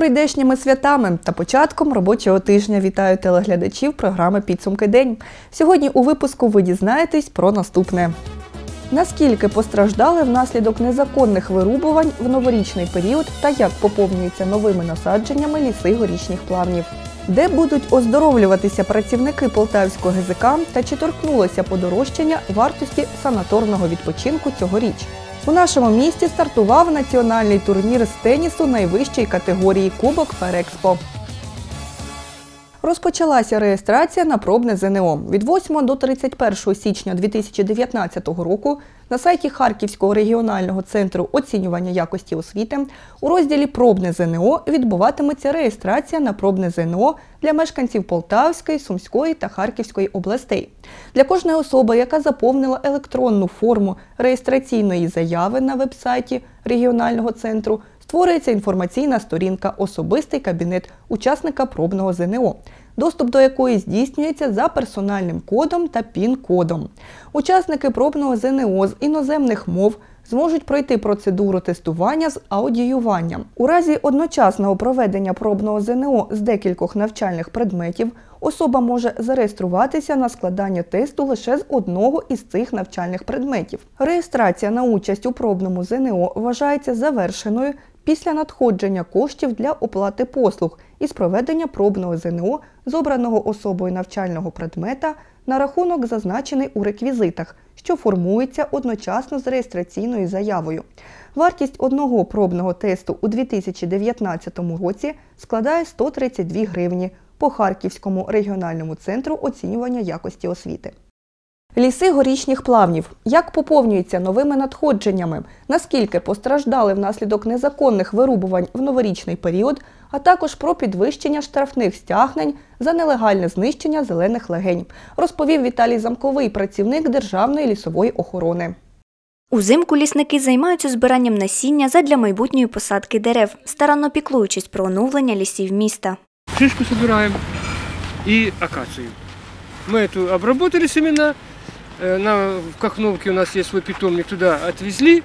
прийдешніми святами та початком робочого тижня вітаю телеглядачів програми Підсумки день. Сьогодні у випуску ви дізнаєтесь про наступне. Наскільки постраждали внаслідок незаконних вирубувань в новорічний період та як поповнюються новими насадженнями ліси горічних плавнів? Де будуть оздоровлюватися працівники Полтавського ГЗК та чи торкнулося подорожчання вартості санаторного відпочинку цьогоріч? У нашому місті стартував національний турнір з тенісу найвищої категорії Кубок Ферекспо. Розпочалася реєстрація на пробне ЗНО. Від 8 до 31 січня 2019 року на сайті Харківського регіонального центру оцінювання якості освіти у розділі Пробне ЗНО відбуватиметься реєстрація на пробне ЗНО для мешканців Полтавської, Сумської та Харківської областей. Для кожної особи, яка заповнила електронну форму реєстраційної заяви на вебсайті регіонального центру, створюється інформаційна сторінка Особистий кабінет учасника пробного ЗНО, доступ до якої здійснюється за персональним кодом та ПІН-кодом. Учасники пробного ЗНО з іноземних мов зможуть пройти процедуру тестування з аудіюванням. У разі одночасного проведення пробного ЗНО з декількох навчальних предметів особа може зареєструватися на складання тесту лише з одного із цих навчальних предметів. Реєстрація на участь у пробному ЗНО вважається завершеною після надходження коштів для оплати послуг із проведення пробного ЗНО з обраного особою навчального предмета на рахунок, зазначений у реквізитах, що формується одночасно з реєстраційною заявою. Вартість одного пробного тесту у 2019 році складає 132 гривні по Харківському регіональному центру оцінювання якості освіти. Ліси горічних плавнів. Як поповнюються новими надходженнями? Наскільки постраждали внаслідок незаконних вирубувань в новорічний період, а також про підвищення штрафних стягнень за нелегальне знищення зелених легень, розповів Віталій Замковий, працівник Державної лісової охорони. Узимку лісники займаються збиранням насіння задля майбутньої посадки дерев, старанно піклуючись про оновлення лісів міста. Шишку собираем и акацию. Мы эту обработали семена, э, на, в Кахновке у нас есть свой питомник, туда отвезли,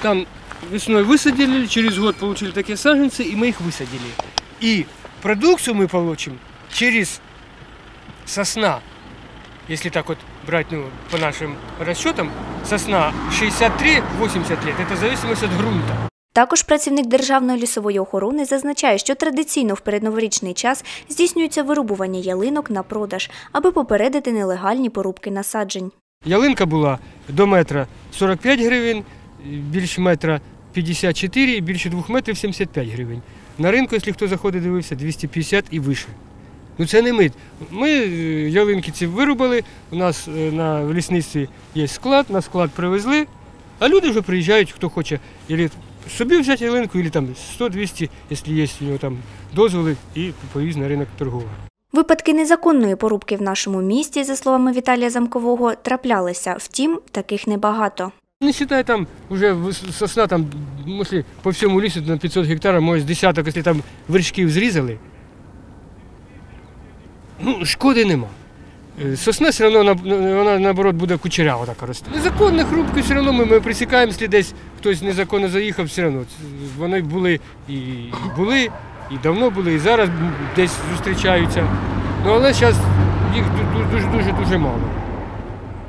там весной высадили, через год получили такие саженцы, и мы их высадили. И продукцию мы получим через сосна, если так вот брать ну, по нашим расчетам, сосна 63-80 лет, это в зависимости от грунта. Також працівник Державної лісової охорони зазначає, що традиційно в передноворічний час здійснюється вирубування ялинок на продаж, аби попередити нелегальні порубки насаджень. Ялинка була до метра 45 гривень, більше метра 54 і більше 2 метрів 75 гривень. На ринку, якщо хто заходить, дивився, 250 і вище. Ну це не ми. Ми е, ялинки ці вирубали, у нас е, на лісництві є склад, на склад привезли, а люди вже приїжджають, хто хоче, собі взяти ялинку, або там 100-200, якщо є у нього там дозволи, і повіз на ринок торговий. Випадки незаконної порубки в нашому місті, за словами Віталія Замкового, траплялися. Втім, таких небагато. Не считай там уже сосна там, если по всьому лісу на 500 гектарів, може з десяток, якщо там вершків зрізали, ну, шкоди нема. Е, Сосна все одно вона наоборот буде кучерява така рости. Незаконних рубки все одно ми, ми присікаємо, якщо десь хтось незаконно заїхав, все одно. Вони були і були, і давно були, і зараз десь зустрічаються. Ну але зараз їх дуже-дуже дуже мало.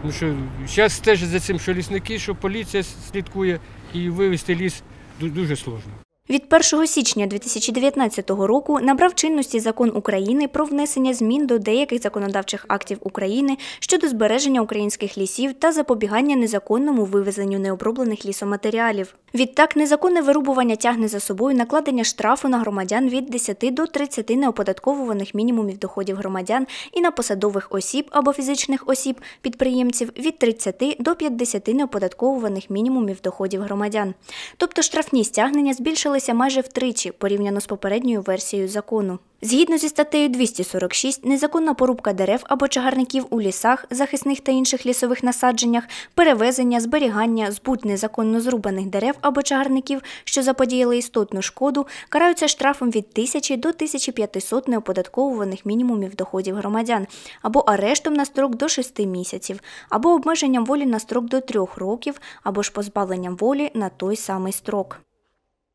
Тому що зараз стежать за цим, що лісники, що поліція слідкує і вивезти ліс дуже сложно. Від 1 січня 2019 року набрав чинності закон України про внесення змін до деяких законодавчих актів України щодо збереження українських лісів та запобігання незаконному вивезенню необроблених лісоматеріалів. Відтак, незаконне вирубування тягне за собою накладення штрафу на громадян від 10 до 30 неоподатковуваних мінімумів доходів громадян і на посадових осіб або фізичних осіб підприємців від 30 до 50 неоподатковуваних мінімумів доходів громадян. Тобто штрафні стягнення збільшилися майже втричі порівняно з попередньою версією закону. Згідно зі статтею 246, незаконна порубка дерев або чагарників у лісах, захисних та інших лісових насадженнях, перевезення, зберігання, збут незаконно зрубаних дерев або чагарників, що заподіяли істотну шкоду, караються штрафом від 1000 до 1500 неоподатковуваних мінімумів доходів громадян, або арештом на строк до 6 місяців, або обмеженням волі на строк до 3 років, або ж позбавленням волі на той самий строк.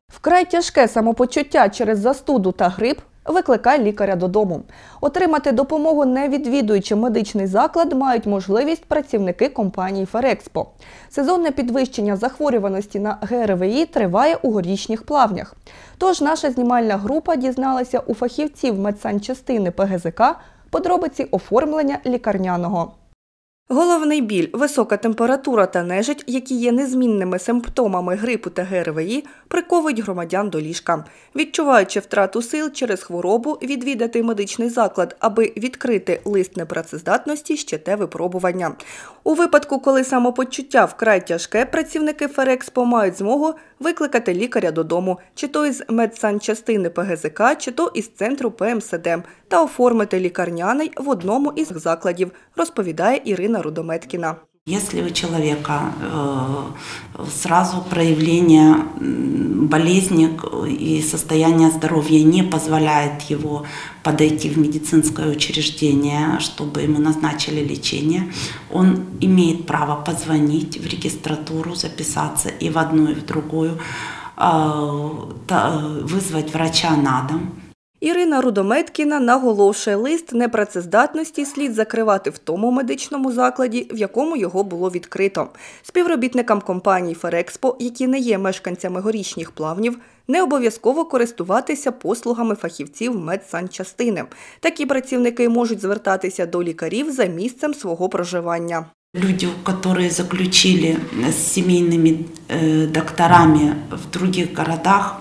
Вкрай тяжке самопочуття через застуду та грип викликає лікаря додому. Отримати допомогу, не відвідуючи медичний заклад, мають можливість працівники компанії Ферекспо. Сезонне підвищення захворюваності на ГРВІ триває у горішніх плавнях. Тож наша знімальна група дізналася у фахівців медсанчастини ПГЗК подробиці оформлення лікарняного. Головний біль, висока температура та нежить, які є незмінними симптомами грипу та ГРВІ, приковують громадян до ліжка. Відчуваючи втрату сил через хворобу, відвідати медичний заклад, аби відкрити лист непрацездатності, ще те випробування. У випадку, коли самопочуття вкрай тяжке, працівники Ферекспо мають змогу викликати лікаря додому, чи то із медсанчастини ПГЗК, чи то із центру ПМСД, та оформити лікарняний в одному із закладів, розповідає Ірина Рудометкіна. Если у человека э, сразу проявление болезни и состояние здоровья не позволяет его подойти в медицинское учреждение, чтобы ему назначили лечение, он имеет право позвонить в регистратуру, записаться и в одну, и в другую, э, та- вызвать врача на дом. Ірина Рудометкіна наголошує, лист непрацездатності слід закривати в тому медичному закладі, в якому його було відкрито. Співробітникам компанії Ферекспо, які не є мешканцями горішніх плавнів, не обов'язково користуватися послугами фахівців медсанчастини. Такі працівники можуть звертатися до лікарів за місцем свого проживання. Люди, которые заключили с семейными э, докторами в других городах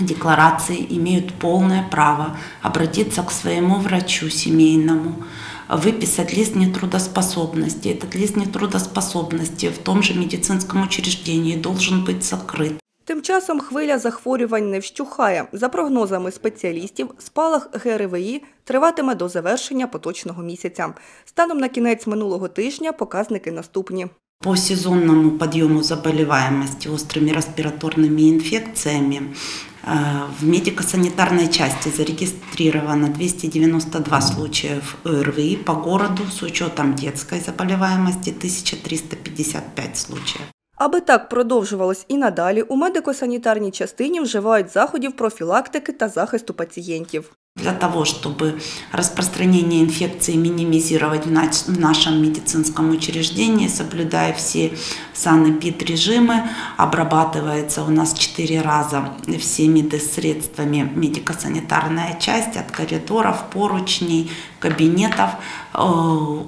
декларации, имеют полное право обратиться к своему врачу семейному, выписать лист нетрудоспособности. Этот лист нетрудоспособности в том же медицинском учреждении должен быть закрыт. Тим часом хвиля захворювань не вщухає. За прогнозами спеціалістів, спалах ГРВІ триватиме до завершення поточного місяця. Станом на кінець минулого тижня показники наступні. По сезонному подъему заболеваемости острыми респираторными инфекциями э, в медико-санитарной части зарегистрировано 292 случаев ОРВИ по городу с учетом детской заболеваемости 1355 случаев. Аби так продовжувалось і надалі, у медико-санітарній частині вживають заходів профілактики та захисту пацієнтів. Для того, чтобы распространение инфекции минимизировать в нач- в нашем медицинском учреждении, соблюдая все санэпид-режимы, обрабатывается у нас 4 раза всеми средствами медико-санитарная часть от коридоров, поручней, кабинетов, э,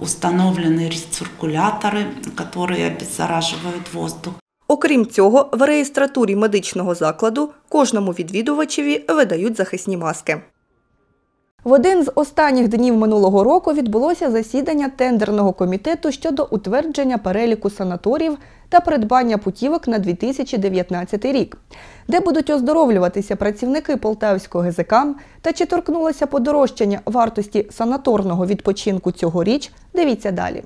установлены рециркуляторы, которые обеззараживают воздух. Окрім цього, в реєстратурі медичного закладу кожному відвідувачеві видають захисні маски. В один з останніх днів минулого року відбулося засідання тендерного комітету щодо утвердження переліку санаторіїв та придбання путівок на 2019 рік, де будуть оздоровлюватися працівники Полтавського ГЗК та чи торкнулося подорожчання вартості санаторного відпочинку цьогоріч, дивіться далі.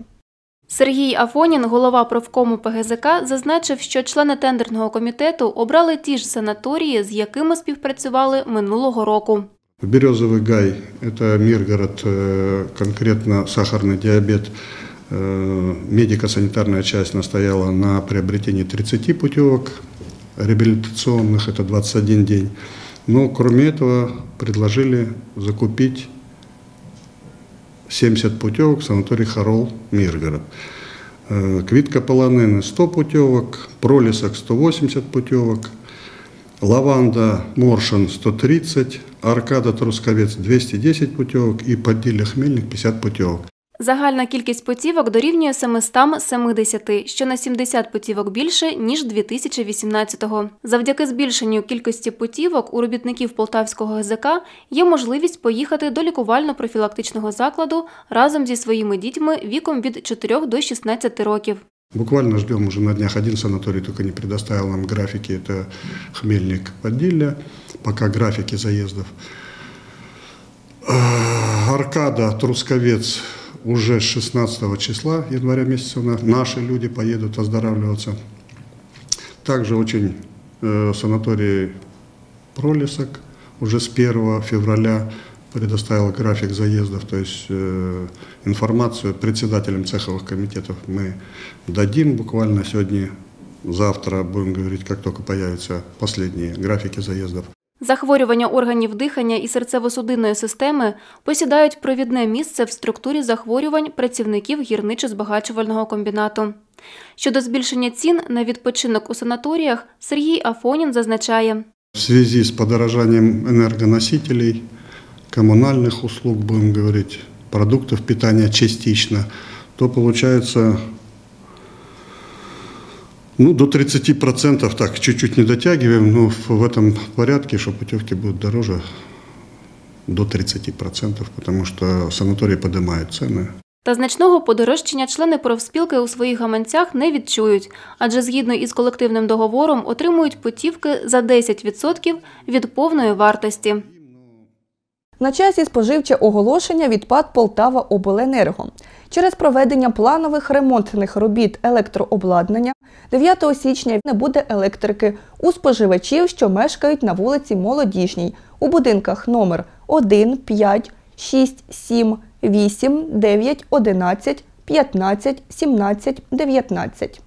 Сергій Афонін, голова профкому ПГЗК, зазначив, що члени тендерного комітету обрали ті ж санаторії, з якими співпрацювали минулого року. Березовый гай – это Миргород, э, конкретно сахарный диабет. Э, Медико-санитарная часть настояла на приобретении 30 путевок реабилитационных, это 21 день. Но кроме этого предложили закупить 70 путевок в санаторий Харол Миргород. Э, Квитка полонены 100 путевок, пролесок 180 путевок, Лаванда Моршин 130, Аркада Трусковец 210 путевок и Подделья Хмельник 50 путевок. Загальна кількість путівок дорівнює 770, що на 70 путівок більше, ніж 2018-го. Завдяки збільшенню кількості путівок у робітників Полтавського ГЗК є можливість поїхати до лікувально-профілактичного закладу разом зі своїми дітьми віком від 4 до 16 років. Буквально ждем уже на днях один санаторий, только не предоставил нам графики, это Хмельник Подделья, пока графики заездов. А, Аркада Трусковец уже с 16 числа января месяца наши люди поедут оздоравливаться. Также очень э, санаторий Пролесок уже с 1 февраля предоставил график заездов, то есть э, информацию председателям цеховых комитетов мы дадим. Буквально сегодня завтра, будем говорить, как только появятся последние графики заездов. Захворювання органів дихання і серцево-судинної системи посідають провідне місце в структурі захворювань працівників гірничо-збагачувального комбінату. Щодо збільшення цін на відпочинок у санаторіях, Сергій Афонін зазначає, В связи с подорожанием энергоносителей, коммунальных услуг, будем говорить, продуктов питания частично, то получается ну, до 30%, так, чуть-чуть не дотягиваем, но в этом порядке, что путевки будут дороже до 30%, потому что санатории поднимают цены. Та значного подорожчання члени профспілки у своїх гаманцях не відчують, адже згідно із колективним договором отримують путівки за 10% від повної вартості. На часі споживче оголошення від ПАД Полтава Обленерго. Через проведення планових ремонтних робіт електрообладнання 9 січня не буде електрики у споживачів, що мешкають на вулиці Молодіжній у будинках номер 1, 5, 6, 7, 8, 9, 11, 15, 17, 19.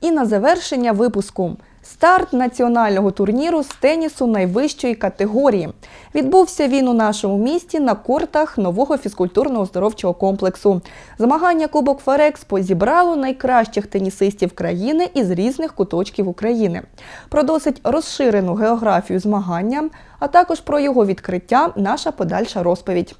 І на завершення випуску. Старт національного турніру з тенісу найвищої категорії. Відбувся він у нашому місті на кортах нового фізкультурно-оздоровчого комплексу. Змагання Кубок Ферекспо зібрало найкращих тенісистів країни із різних куточків України. Про досить розширену географію змагання, а також про його відкриття наша подальша розповідь.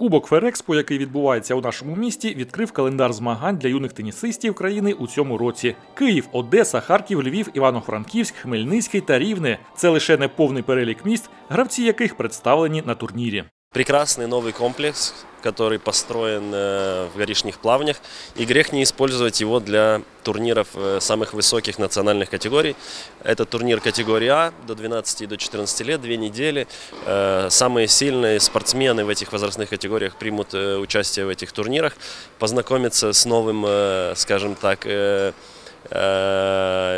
Кубок Ферекспо, який відбувається у нашому місті, відкрив календар змагань для юних тенісистів країни у цьому році. Київ, Одеса, Харків, Львів, Івано-Франківськ, Хмельницький та Рівне це лише не повний перелік міст, гравці яких представлені на турнірі. Прекрасний новий комплекс, который построен э, в горишних плавнях, и грех не использовать его для турниров э, самых высоких национальных категорий. Это турнир категории А до 12 и до 14 лет, две недели. Э, Самые сильные спортсмены в этих возрастных категориях примут участие в этих турнирах, познакомиться с новым, скажем так,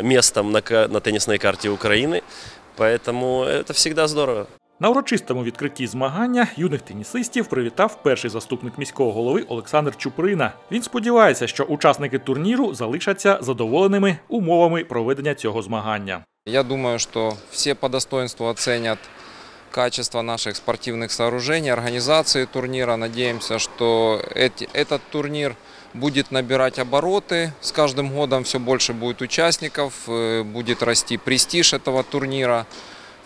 местом на теннисной карте Украины. Поэтому это всегда здорово. На урочистому відкритті змагання юних тенісистів привітав перший заступник міського голови Олександр Чуприна. Він сподівається, що учасники турніру залишаться задоволеними умовами проведення цього змагання. Я думаю, что все по достоинству оценят качество наших спортивных сооружений, организации турнира. Надеемся, что эти, этот турнир будет набирать обороты. С каждым годом все больше будет участников, э, будет расти престиж этого турнира.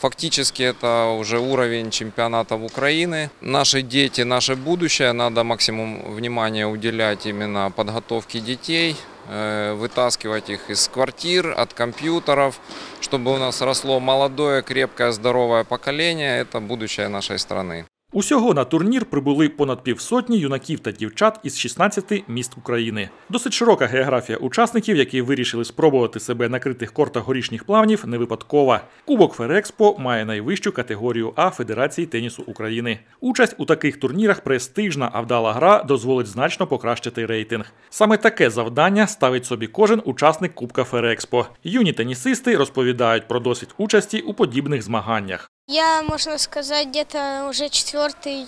Фактически это уже уровень чемпионатов Украины. Наши дети, наше будущее. Надо максимум внимания уделять именно подготовке детей, э, вытаскивать их из квартир, от компьютеров, чтобы у нас росло молодое, крепкое, здоровое поколение. Это будущее нашей страны. Усього на турнір прибули понад півсотні юнаків та дівчат із 16 міст України. Досить широка географія учасників, які вирішили спробувати себе на критих кортах горішніх плавнів, не випадкова. Кубок Ферекспо має найвищу категорію А Федерації тенісу України. Участь у таких турнірах престижна, а вдала гра дозволить значно покращити рейтинг. Саме таке завдання ставить собі кожен учасник Кубка Ферекспо. Юні тенісисти розповідають про досвід участі у подібних змаганнях. Я, можно сказать, где-то уже четвертый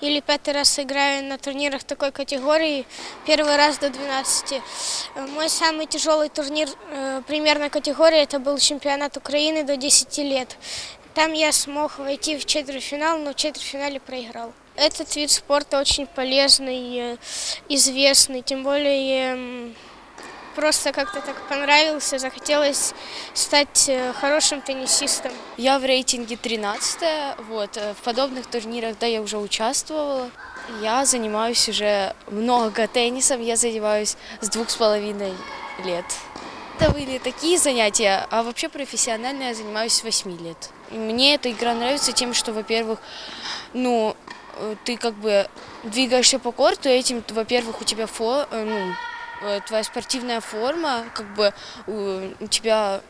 или пятый раз играю на турнирах такой категории. Первый раз до 12. Э, Мой самый тяжелый турнир э, примерно категории это был чемпионат Украины до 10 лет. Там я смог войти в четвертьфинал, но в четвертьфинале проиграл. Этот вид спорта очень полезный, э, известный, тем более просто как-то так понравился, захотелось стать э, хорошим теннисистом. Я в рейтинге 13 вот, э, в подобных турнирах, да, я уже участвовала. Я занимаюсь уже много теннисом, я занимаюсь с двух с половиной лет. Это были такие занятия, а вообще профессионально я занимаюсь с 8 лет. Мне эта игра нравится тем, что, во-первых, ну, э, ты как бы двигаешься по корту, этим, во-первых, у тебя фо, ну, твоя спортивная форма, как бы э, у тебя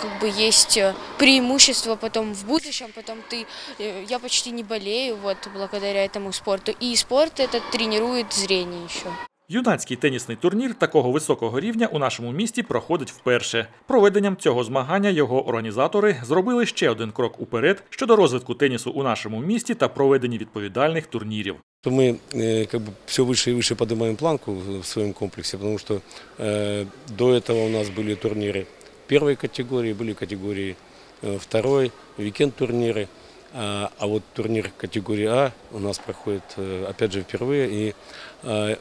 как бы есть э, преимущество потом в будущем, потом ты, э, я почти не болею вот благодаря этому спорту. И спорт этот тренирует зрение еще. Юнацький тенісний турнір такого високого рівня у нашому місті проходить вперше. Проведенням цього змагання його організатори зробили ще один крок уперед щодо розвитку тенісу у нашому місті та проведення відповідальних турнірів. то мы э, как бы все выше и выше поднимаем планку в в своем комплексе, потому что э, до этого у нас были турниры первой категории, были категории э, второй, викенд-турниры, а, а вот турнир категории А у нас проходит э, опять же впервые, и э,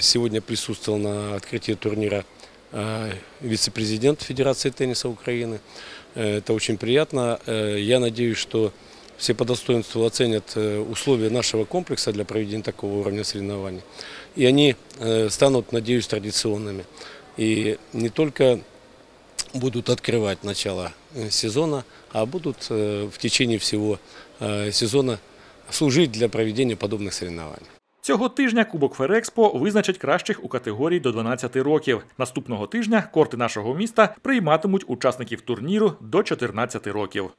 сегодня присутствовал на открытии турнира э, вице-президент Федерации тенниса Украины. Э, Это очень приятно. Э, Я надеюсь, что все по достоинству оценят э, условия нашего комплекса для проведения такого уровня соревнований. И они станут, надеюсь, традиционными. И не только будут открывать начало сезона, а будут в течение всего сезона служить для проведения подобных соревнований. Цього тижня Кубок Ферекспо визначить кращих у категорії до 12 років. Наступного тижня корти нашого міста прийматимуть учасників турніру до 14 років.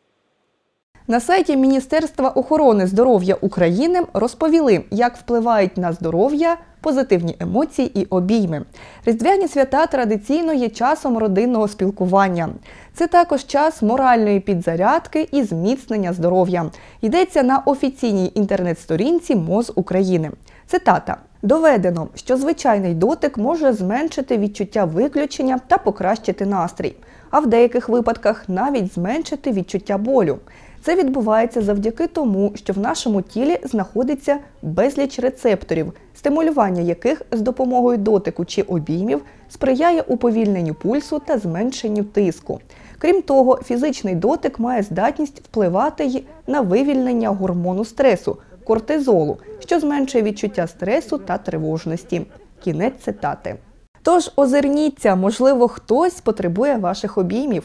На сайті Міністерства охорони здоров'я України розповіли, як впливають на здоров'я позитивні емоції і обійми. Різдвяні свята традиційно є часом родинного спілкування. Це також час моральної підзарядки і зміцнення здоров'я. Йдеться на офіційній інтернет-сторінці МОЗ України. Цитата. Доведено, що звичайний дотик може зменшити відчуття виключення та покращити настрій, а в деяких випадках навіть зменшити відчуття болю. Це відбувається завдяки тому, що в нашому тілі знаходиться безліч рецепторів, стимулювання яких з допомогою дотику чи обіймів сприяє уповільненню пульсу та зменшенню тиску. Крім того, фізичний дотик має здатність впливати й на вивільнення гормону стресу кортизолу, що зменшує відчуття стресу та тривожності. Кінець цитати. Тож озирніться, можливо, хтось потребує ваших обіймів.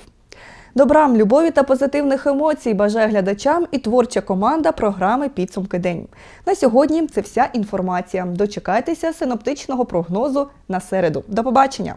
Добрам, любові та позитивних емоцій бажає глядачам і творча команда програми Підсумки день. На сьогодні це вся інформація. Дочекайтеся синоптичного прогнозу на середу. До побачення!